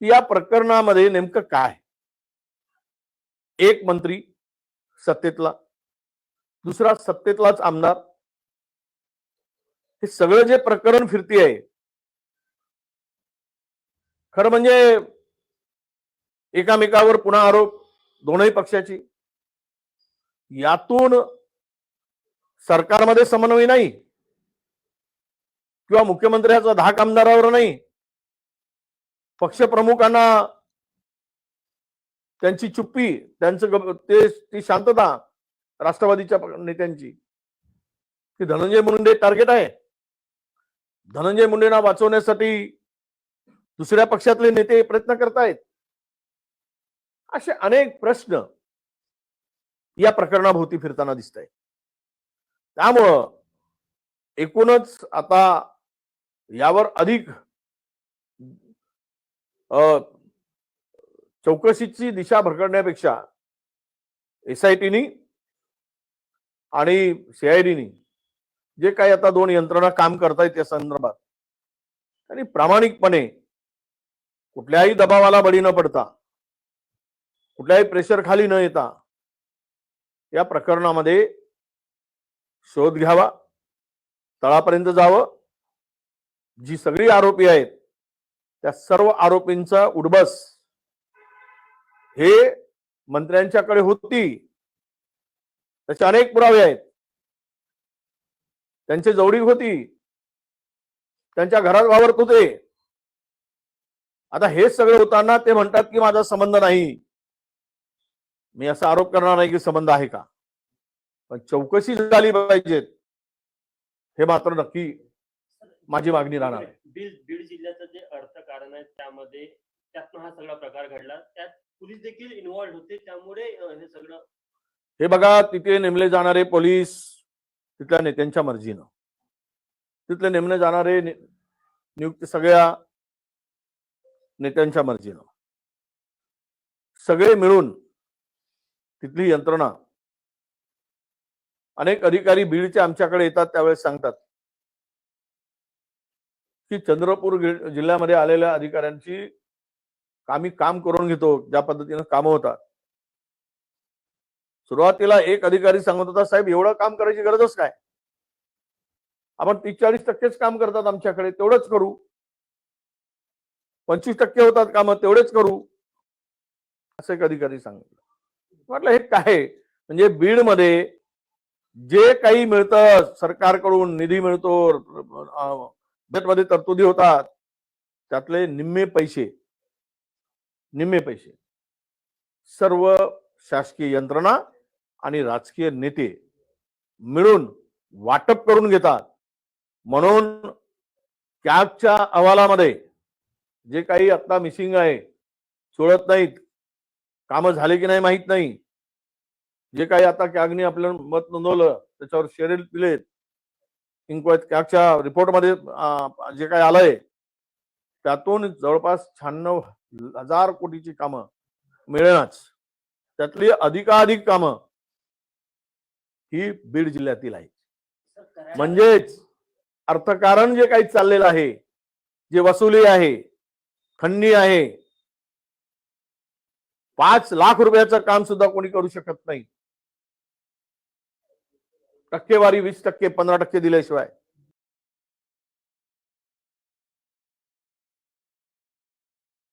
की या प्रकरणामध्ये नेमकं काय? एक मंत्री सत्तेतला दुसरा सत्तेतलाच आमदार. हे सगळं जे प्रकरण फिरती आहे खरं म्हणजे एकामेकावर पुन्हा आरोप दोनही पक्षाची. यातून सरकारमध्ये समन्वय नाही. किंवा मुख्यमंत्र्याचा धाक आमदारावर नाही. पक्षप्रमुखांना त्यांची चुप्पी त्यांचं ते ती शांतता राष्ट्रवादीच्या नेत्यांची. ती धनंजय मुंडे टार्गेट आहे. धनंजय मुंडेंना वाचवण्यासाठी दुसऱ्या पक्षातले नेते प्रयत्न करतायत. असे अनेक प्रश्न या प्रकरणाभोवती फिरताना दिसत आहे त्यामुळं एकूणच आता यावर अधिक चौकशीची दिशा भरकडण्यापेक्षा एस आय टीनी आणि सीआयडीनी जे काही आता दोन यंत्रणा काम करतायत या संदर्भात त्यांनी प्रामाणिकपणे कुठल्याही दबावाला बळी न पडता कुठल्याही प्रेशर खाली न येता या प्रकरणामध्ये शोध घ्यावा तळापर्यंत जावं. जी सगळी आरोपी आहेत त्या सर्व आरोपींचा उडबस हे मंत्र्यांच्याकडे होती. त्याचे अनेक पुरावे आहेत. त्यांची जवळीक होती. त्यांच्या घरात वावरत होते. आता हे सगळे होताना ते म्हणतात की माझा संबंध नाही. मी असा आरोप करणार नाही की संबंध आहे का? पण चौकशी झाली पाहिजेत. हे मात्र नक्की माझी मागणी राहणार. आहे बीड बीड जिल्ह्याचं जे अर्थकारण आहे त्यामध्ये त्यातनं हा सगळा प्रकार घडला. त्यात पोलीस देखील इन्व्हॉल्ड होते त्यामुळे हे सगळं हे बघा तिथे नेमले जाणारे पोलीस तिथल्या नेत्यांच्या मर्जीनं. तिथले नेमले जाणारे नियुक्ती सगळ्या नेत्यांच्या मर्जीनं. सगळे मिळून तिथली यंत्रणा अनेक अधिकारी बीडचे आमच्याकडे येतात त्यावेळेस सांगतात की चंद्रपूर जिल्ह्यामध्ये आलेल्या अधिकाऱ्यांची आम्ही काम करून घेतो ज्या पद्धतीनं कामं होतात. सुरुवातीला एक अधिकारी सांगत होता साहेब एवढं काम करायची गरजच काय? आपण तीस चाळीस टक्केच काम करतात आमच्याकडे तेवढंच करू. पंचवीस टक्के होतात काम तेवढेच करू. असं एक अधिकारी सांगितलं. म्हटलं हे काय? म्हणजे बीडमध्ये जे काही मिळतं सरकारकडून निधी मिळतो बजेटमध्ये तरतुदी होतात. त्यातले निम्मे पैसे निम्मे पैसे. सर्व शासकीय यंत्रणा आणि राजकीय नेते मिळून वाटप करून घेतात. म्हणून कॅबच्या अहवालामध्ये जे काही आता मिसिंग आहे सोडत नाहीत कामं झाले की नाही माहीत नाही. जे काही आता कॅगने आपलं मत नोंदवलं त्याच्यावर शेरेल पिलेत. इन्क्वायरी रिपोर्टमध्ये जे काही आलंय त्यातून जवळपास शहाण्णव हजार कोटीची कामं मिळेनाच. त्यातली अधिकाधिक कामं ही बीड जिल्ह्यातील आहेत. म्हणजेच अर्थकारण जे काही चाललेलं आहे जे वसुली आहे खंडणी आहे पाच लाख रुपयाचं काम सुद्धा कोणी करू शकत नाही. टक्केवारी वीस टक्के पंधरा टक्के दिल्याशिवाय.